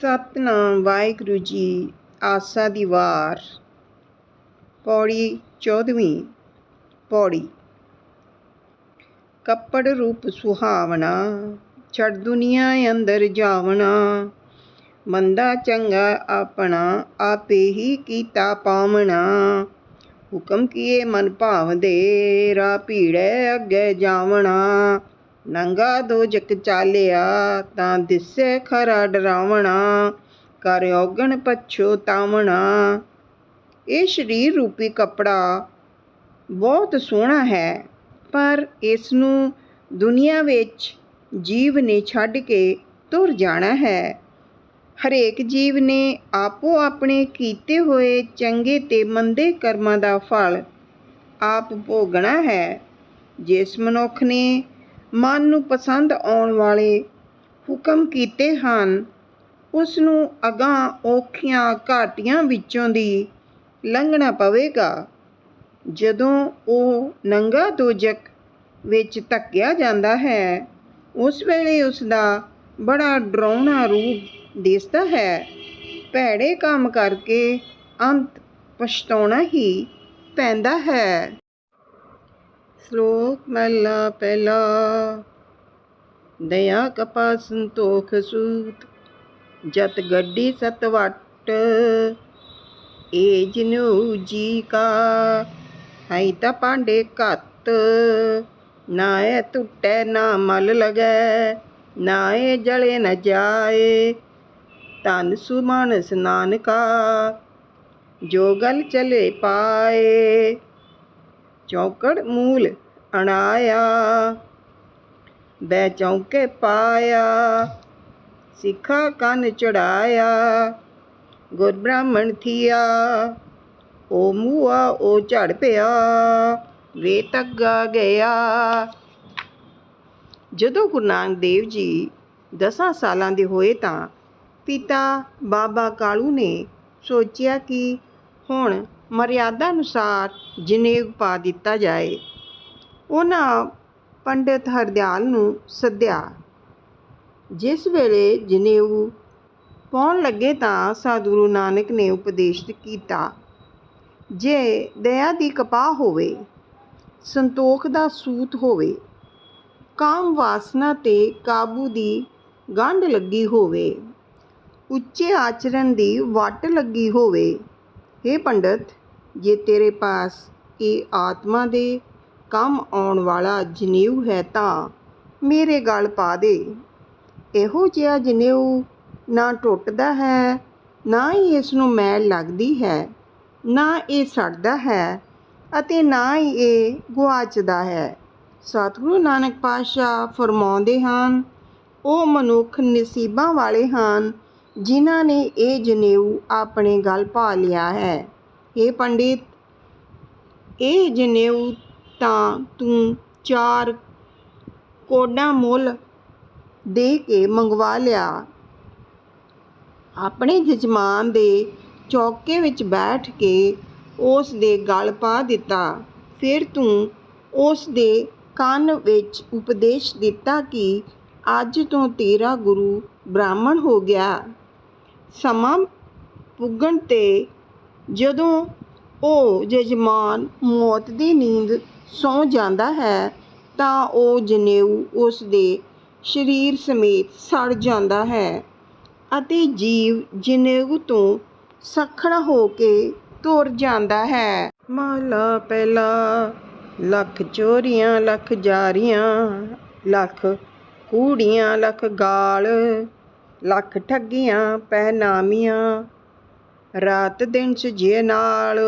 ਸਤਨਾਮ ਵਾਹਿਗੁਰੂ ਜੀ, ਆਸਾ ਦੀ ਵਾਰ। ਪੌੜੀ ਚੌਦਵੀਂ, ਪੌੜੀ। ਕੱਪੜ ਰੂਪ ਸੁਹਾਵਣਾ, ਛੜ ਦੁਨੀਆ ਅੰਦਰ ਜਾਵਣਾ। ਮੰਦਾ ਚੰਗਾ ਆਪਣਾ ਆਪੇ ਹੀ ਕੀਤਾ ਪਾਵਣਾ। ਹੁਕਮ ਕੀਏ ਮਨ ਭਾਵਦੇ ਰਾ ਭੀੜੈ ਅੱਗੇ ਜਾਵਣਾ। ਨੰਗਾ ਦੋਜਕ ਚਾਲਿਆ, ਤਾਂ ਦਿਸੇ ਖਰਾ ਡਰਾਵਣਾ, ਕਰ ਔਗਣ ਪਛੋਤਾਵਣਾ ਇਹ ਸਰੀਰ ਰੂਪੀ ਕੱਪੜਾ ਬਹੁਤ ਸੋਹਣਾ ਹੈ, ਪਰ ਇਸ ਨੂੰ ਦੁਨੀਆ ਵਿੱਚ ਜੀਵ ਨੇ ਛੱਡ ਕੇ ਤੁਰ ਜਾਣਾ ਹੈ। ਹਰੇਕ ਜੀਵ ਨੇ ਆਪੋ ਆਪਣੇ ਕੀਤੇ ਹੋਏ ਚੰਗੇ ਤੇ ਮੰਦੇ ਕਰਮਾਂ ਦਾ ਫਲ ਆਪ ਭੋਗਣਾ ਹੈ। ਜਿਸ ਮਨੁੱਖ ਨੇ ਮਨ ਨੂੰ ਪਸੰਦ ਆਉਣ ਵਾਲੇ ਹੁਕਮ ਕੀਤੇ ਹਨ। ਉਸ ਨੂੰ ਅਗਾਂਹ ਔਖੀਆਂ ਘਾਟੀਆਂ ਵਿੱਚੋਂ ਦੀ ਲੰਘਣਾ ਪਵੇਗਾ। ਜਦੋਂ ਉਹ ਨੰਗਾ ਦੋਜਕ ਵਿੱਚ ਧੱਕਿਆ ਜਾਂਦਾ ਹੈ, ਉਸ ਵੇਲੇ ਉਸ ਦਾ ਬੜਾ ਡਰਾਉਣਾ ਰੂਪ ਦਿਸਦਾ ਹੈ। ਭੈੜੇ ਕੰਮ ਕਰਕੇ ਅੰਤ ਪਛਤਾਉਣਾ ਹੀ ਪੈਂਦਾ ਹੈ। ਸ਼ਲੋਕ ਮਹਿਲਾ ਪਹਿਲਾ। ਦਇਆ ਕਪਾ ਸੰਤੋਖ ਸੂਤ, ਜਤ ਗੱਡੀ ਸਤ ਵਟ, ਏ ਜਿਨੂ ਜੀ ਕਾ। ਹੈ ਤਾਂ ਪਾਂਡੇ ਘੱਤ ਨਾ ਏ ਟੁੱਟੇ ਨਾ ਮਲ ਲਗੈ ਨਾ ਏ ਜਲੇ ਨ ਜਾਏ ਤਨ ਸਨਾਨ ਕਾ ਜੋ ਗਲ ਚਲੇ ਪਾਏ। ਚੌਕੜ ਮੂਲ ਅਣਾਇਆ। ਬੈ ਚੌਕੇ ਪਾਇਆ, ਸਿੱਖਾ ਕੰਨ ਚੜਾਇਆ, ਗੁਰ ਬ੍ਰਾਹਮਣ ਥੀਆ ਓ ਮੂਆ ਓ ਝੜ ਪਿਆ, ਵੇ ਤੱਗਾ ਗਿਆ। ਜਦੋਂ ਗੁਰੂ ਨਾਨਕ ਦੇਵ ਜੀ ਦਸਾਂ ਸਾਲਾਂ ਦੇ ਹੋਏ ਤਾਂ ਪਿਤਾ ਬਾਬਾ ਕਾਲੂ ਨੇ ਸੋਚਿਆ ਕਿ ਹੁਣ ਮਰਿਆਦਾ ਅਨੁਸਾਰ ਜਨੇਊ ਪਾ ਦਿੱਤਾ ਜਾਏ। ਉਹਨਾਂ ਪੰਡਿਤ ਹਰਦਿਆਲ ਨੂੰ ਸੱਦਿਆ, ਜਿਸ ਵੇਲੇ ਜਨੇਊ ਪਾਉਣ ਲੱਗੇ ਤਾਂ ਸਾਧੂ ਗੁਰੂ ਨਾਨਕ ਨੇ ਉਪਦੇਸ਼ ਕੀਤਾ, ਜੇ ਦਇਆ ਦੀ ਕਪਾਹ ਹੋਵੇ, ਸੰਤੋਖ ਦਾ ਸੂਤ ਹੋਵੇ, ਕਾਮ ਵਾਸਨਾ ਤੇ ਕਾਬੂ ਦੀ ਗੰਢ ਲੱਗੀ ਹੋਵੇ, ਉੱਚੇ ਆਚਰਣ ਦੀ ਵੱਟ ਲੱਗੀ ਹੋਵੇ हे ਪੰਡਤ ਜੇ ਤੇਰੇ ਪਾਸ ਇਹ ਆਤਮਾ ਦੇ ਕੰਮ ਆਉਣ ਵਾਲਾ ਜਨੇਊ ਹੈ ਤਾਂ ਮੇਰੇ ਗਲ ਪਾ ਦੇ। ਇਹੋ ਜਿਹਾ ਜਨੇਊ ਨਾ ਟੁੱਟਦਾ ਹੈ, ਨਾ ਹੀ ਇਸ ਨੂੰ ਮੈਲ ਲੱਗਦੀ ਹੈ, ਨਾ ਇਹ ਸੜਦਾ ਹੈ ਅਤੇ ਨਾ ਹੀ ਇਹ ਗੁਆਚਦਾ ਹੈ। ਸਤਿਗੁਰੂ ਨਾਨਕ ਪਾਤਸ਼ਾਹ ਫਰਮਾਉਂਦੇ ਹਨ, ਉਹ ਮਨੁੱਖ ਨਸੀਬਾਂ ਵਾਲੇ ਹਨ ਜਿਨ੍ਹਾਂ ਨੇ ਇਹ ਜਨੇਊ ਆਪਣੇ ਗਲ ਪਾ ਲਿਆ ਹੈ। ਇਹ ਪੰਡਿਤ, ਇਹ ਜਨੇਊ ਤਾਂ ਤੂੰ ਚਾਰ ਕੋਡਾਂ ਮੁੱਲ ਦੇ ਕੇ ਮੰਗਵਾ ਲਿਆ। ਆਪਣੇ ਜਜਮਾਨ ਦੇ ਚੌਕੇ ਵਿੱਚ ਬੈਠ ਕੇ ਉਸ ਦੇ ਗਲ ਪਾ ਦਿੱਤਾ। ਫਿਰ ਤੂੰ ਉਸ ਦੇ ਕੰਨ ਵਿੱਚ ਉਪਦੇਸ਼ ਦਿੱਤਾ ਕਿ ਅੱਜ ਤੋਂ ਤੇਰਾ ਗੁਰੂ ਬ੍ਰਾਹਮਣ ਹੋ ਗਿਆ। ਸਮਾਂ ਪੁੱਗਣ ਤੇ ਜਦੋਂ ਉਹ ਜਜਮਾਨ ਮੌਤ ਦੀ ਨੀਂਦ ਸੌਂ ਜਾਂਦਾ ਹੈ, ਤਾਂ ਉਹ ਜਨੇਊ ਉਸ ਦੇ ਸਰੀਰ ਸਮੇਤ ਸੜ ਜਾਂਦਾ ਹੈ ਅਤੇ ਜੀਵ ਜਨੇਊ ਤੋਂ ਸਖਣਾ ਹੋ ਕੇ ਤੁਰ ਜਾਂਦਾ ਹੈ। ਮਹਲਾ ਪਹਿਲਾ, ਲੱਖ ਚੋਰੀਆਂ, ਲੱਖ ਜਾਰੀਆਂ, ਲੱਖ ਕੂੜੀਆਂ, ਲੱਖ ਗਾਲ, ਲੱਖ ਠੱਗੀਆਂ, ਪਹਿਨਾਮੀਆਂ ਰਾਤ ਦਿਨ ਸੁਜੇ ਨਾਲ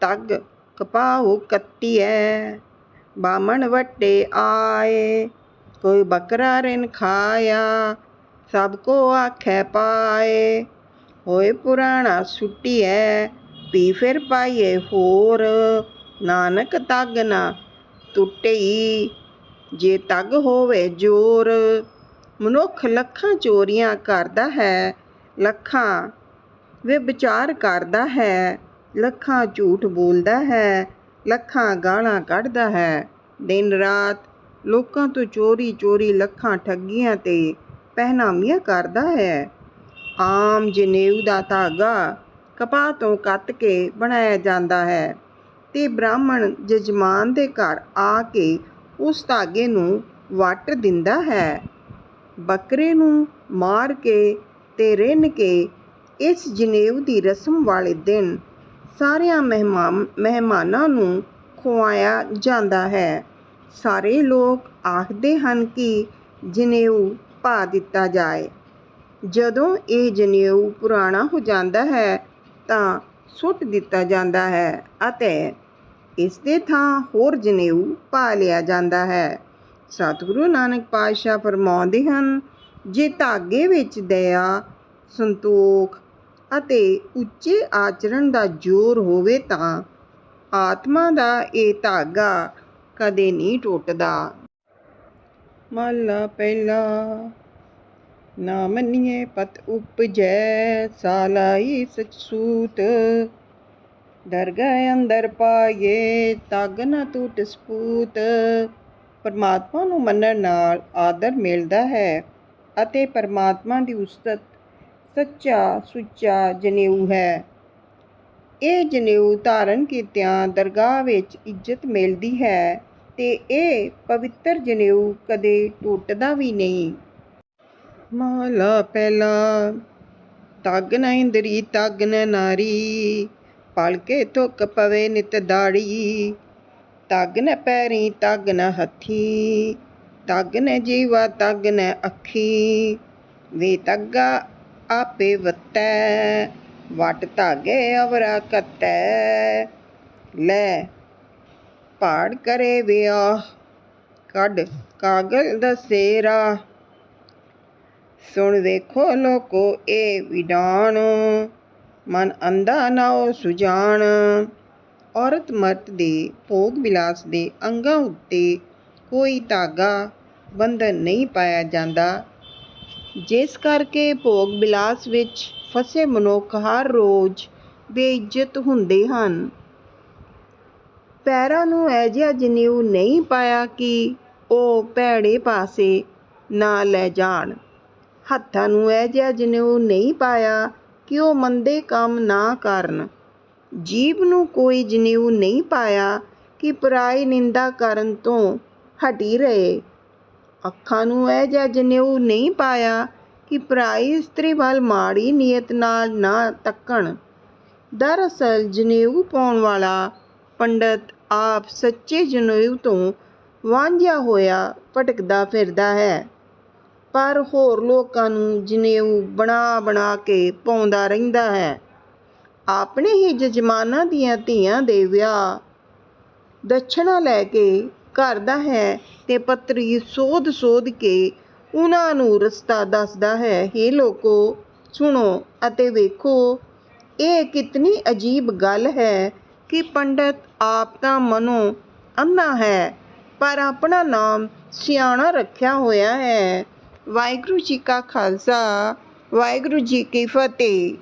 ਤੱਗ ਕਪਾਹੂ ਕੱਤੀ ਐ ਬਾਮਣ ਵੱਟੇ ਆਏ, ਕੋਈ ਬੱਕਰਾ ਰਿਨ ਖਾਇਆ, ਸਭ ਕੋ ਆਖੈ ਪਾਏ। ਹੋਏ ਪੁਰਾਣਾ ਸੁਟੀਐ ਪੀ ਫਿਰ ਪਾਈਏ ਹੋਰ। ਨਾਨਕ ਤੱਗ ਨਾ ਟੁੱਟਈ, ਜੇ ਤੱਗ ਹੋਵੇ ਜੋਰ। ਮਨੁੱਖ ਲੱਖਾਂ ਚੋਰੀਆਂ ਕਰਦਾ ਹੈ, ਲੱਖਾਂ ਵਿਚਾਰ ਕਰਦਾ ਹੈ, ਲੱਖਾਂ ਝੂਠ ਬੋਲਦਾ ਹੈ, ਲੱਖਾਂ ਗਾਲਾਂ ਕੱਢਦਾ ਹੈ। ਦਿਨ ਰਾਤ ਲੋਕਾਂ ਤੋਂ ਚੋਰੀ ਚੋਰੀ ਲੱਖਾਂ ਠੱਗੀਆਂ ਤੇ ਪਹਿਨਾਮੀਆਂ ਕਰਦਾ ਹੈ। ਆਮ ਜਨੇਊ ਦਾ ਧਾਗਾ ਕਪਾਹ ਤੋਂ ਕੱਤ ਕੇ ਬਣਾਇਆ ਜਾਂਦਾ ਹੈ ਤੇ ਬ੍ਰਾਹਮਣ ਜਜਮਾਨ ਦੇ ਘਰ ਆ ਕੇ ਉਸ ਧਾਗੇ ਨੂੰ ਵੱਟ ਦਿੰਦਾ ਹੈ। ਬੱਕਰੇ ਨੂੰ ਮਾਰ ਕੇ ਤੇ ਰਿੰਨ ਕੇ ਇਸ ਜਨੇਊ ਦੀ ਰਸਮ ਵਾਲੇ ਦਿਨ ਸਾਰਿਆਂ ਮਹਿਮਾਨ, ਮਹਿਮਾਨਾਂ ਨੂੰ ਖਵਾਇਆ ਜਾਂਦਾ ਹੈ। ਸਾਰੇ ਲੋਕ ਆਖਦੇ ਹਨ ਕਿ ਜਨੇਊ ਪਾ ਦਿੱਤਾ ਜਾਏ। ਜਦੋਂ ਇਹ ਜਨੇਊ ਪੁਰਾਣਾ ਹੋ ਜਾਂਦਾ ਹੈ, ਤਾਂ ਸੁੱਟ ਦਿੱਤਾ ਜਾਂਦਾ ਹੈ ਅਤੇ ਇਸ ਦੇ ਥਾਂ ਹੋਰ ਜਨੇਊ ਪਾ ਲਿਆ ਜਾਂਦਾ ਹੈ। ਸਤਿਗੁਰੂ ਨਾਨਕ ਪਾਤਸ਼ਾਹ ਫਰਮਾਉਂਦੇ ਹਨ, ਜੇ ਧਾਗੇ ਵਿੱਚ ਦਇਆ, ਸੰਤੋਖ ਅਤੇ ਉੱਚੇ ਆਚਰਣ ਦਾ ਜੋਰ ਹੋਵੇ ਤਾਂ ਆਤਮਾ ਦਾ ਇਹ ਧਾਗਾ ਕਦੇ ਨਹੀਂ ਟੁੱਟਦਾ। ਮਹਲਾ ਪਹਿਲਾ ਨਾ ਮੰਨੀਏ ਪਤ ਉਪਜੈ ਸਾਲਾਈ ਸਚ ਸੂਤ। ਦਰਗਹਿ ਅੰਦਰ ਪਾਏ ਤਗ ਨ ਟੁੱਟ ਸਪੂਤ। ਪਰਮਾਤਮਾ ਨੂੰ ਮੰਨਣ ਨਾਲ ਆਦਰ ਮਿਲਦਾ ਹੈ ਅਤੇ ਪਰਮਾਤਮਾ ਦੀ ਉਸਤਤ ਸੱਚਾ ਸੁੱਚਾ ਜਨੇਊ ਹੈ। ਇਹ ਜਨੇਊ ਧਾਰਨ ਕੀਤਿਆਂ ਦਰਗਾਹ ਵਿੱਚ ਇੱਜ਼ਤ ਮਿਲਦੀ ਹੈ ਤੇ ਇਹ ਪਵਿੱਤਰ ਜਨੇਊ ਕਦੇ ਟੁੱਟਦਾ ਵੀ ਨਹੀਂ। ਮਹਲਾ ਪਹਿਲਾ, ਤਗ ਨ ਇੰਦਰੀ, ਤਗ ਨ ਨਾਰੀ, ਪਲਕੇ ਧੁੱਕ ਪਵੇ ਨਿਤ ਦਾੜੀ। ਤਗ ਨ ਪੈਰੀ, ਤਗ ਨ ਹੱਥੀ, ਤਗ ਨ ਜੀਵਾ, ਤਗ ਨ ਅੱਖੀ। ਵੇ ਤੱਗਾ ਆਪੇ ਵਤੈ ਵਟ ਧਾਗੇ ਅਵਰਾ ਕੱਤੈ ਲੈ ਪਾੜ ਕਰੇ ਵਿਆਹ, ਕੱਢ ਕਾਗਲ ਦਸੇਰਾ ਸੁਣ ਵੇਖੋ ਲੋਕੋ ਇਹ ਵਿਡਾਣ, ਮਨ ਅੰਦਾ ਨਾ ਉਹ ਸੁਜਾਨ ਔਰਤ ਮਰਦ ਦੇ ਭੋਗ ਵਿਲਾਸ ਦੇ ਅੰਗਾਂ ਉੱਤੇ ਕੋਈ ਧਾਗਾ ਬੰਧਨ ਨਹੀਂ ਪਾਇਆ ਜਾਂਦਾ। ਜਿਸ ਕਰਕੇ ਭੋਗ ਵਿਲਾਸ ਵਿੱਚ ਫਸੇ ਮਨੁੱਖ ਹਰ ਰੋਜ਼ ਬੇਇੱਜ਼ਤ ਹੁੰਦੇ ਹਨ। ਪੈਰਾਂ ਨੂੰ ਐਜਿਹਾ ਜਨੇਊ ਨਹੀਂ ਪਾਇਆ ਕਿ ਉਹ ਭੈੜੇ ਪਾਸੇ ਨਾ ਲੈ ਜਾਣ। ਹੱਥਾਂ ਨੂੰ ਐਜਿਹਾ ਜਨੇਊ ਨਹੀਂ ਪਾਇਆ ਕਿ ਉਹ ਮੰਦੇ ਕੰਮ ਨਾ ਕਰਨ। ਜੀਭ ਨੂੰ ਕੋਈ ਜਨੇਊ ਨਹੀਂ ਪਾਇਆ ਕਿ ਪਰਾਈ ਨਿੰਦਾ ਕਰਨ ਤੋਂ ਹਟੀ ਰਹੇ। ਅੱਖਾਂ ਨੂੰ ਇਹ ਐਜਿਹਾ ਜਨੇਊ ਨਹੀਂ ਪਾਇਆ ਕਿ ਪਰਾਈ ਇਸਤਰੀ ਵੱਲ ਮਾੜੀ ਨੀਅਤ ਨਾਲ ਨਾ ਤੱਕਣ। ਦਰਅਸਲ ਜਨੇਊ ਪਾਉਣ ਵਾਲਾ ਪੰਡਤ ਆਪ ਸੱਚੇ ਜਨੇਊ ਤੋਂ ਵਾਂਝਿਆ ਹੋਇਆ ਭਟਕਦਾ ਫਿਰਦਾ ਹੈ। ਪਰ ਹੋਰ ਲੋਕਾਂ ਨੂੰ ਜਨੇਊ ਬਣਾ ਬਣਾ ਕੇ ਪਾਉਂਦਾ ਰਹਿੰਦਾ ਹੈ। ਆਪਣੇ ਹੀ ਜਜਮਾਨਾਂ ਦੀਆਂ ਧੀਆਂ ਦੇ ਵਿਆਹ ਦਛਣਾ ਲੈ ਕੇ ਕਰਦਾ ਹੈ ਤੇ ਪੱਤਰੀ ਸੋਧ ਸੋਧ ਕੇ ਉਹਨਾਂ ਨੂੰ ਰਸਤਾ ਦੱਸਦਾ ਹੈ, ਹੇ ਲੋਕੋ, ਸੁਣੋ ਅਤੇ ਵੇਖੋ, ਇਹ ਕਿਤਨੀ ਅਜੀਬ ਗੱਲ ਹੈ ਕਿ ਪੰਡਤ ਆਪ ਤਾਂ ਮਨੋਂ ਅੰਨਾ ਹੈ, ਪਰ ਆਪਣਾ ਨਾਮ ਸਿਆਣਾ ਰੱਖਿਆ ਹੋਇਆ ਹੈ। ਵਾਹਿਗੁਰੂ ਜੀ ਕਾ ਖਾਲਸਾ, ਵਾਹਿਗੁਰੂ ਜੀ ਕੀ ਫਤਿਹ।